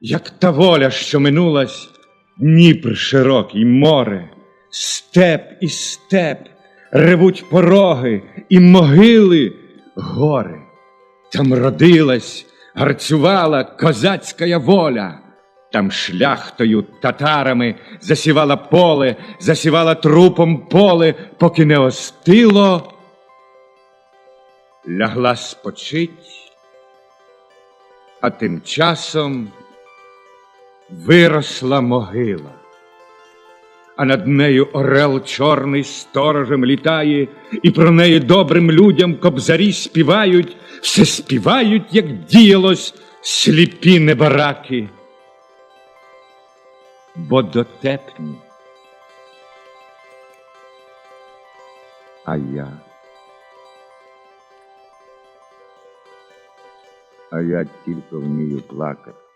як та воля, що минулась, Дніпр широкий море, степ і степ, ревуть пороги і могили гори. Там родилась, гарцювала козацька воля. Там шляхтою, татарами засівала поле, засівала трупом поле, поки не остило, лягла спочить, а тим часом виросла могила, а над нею орел чорний сторожем літає, і про неї добрим людям кобзарі співають, все співають, як діялось сліпі небараки. Бо дотепні. А я. А я тільки вмію плакати.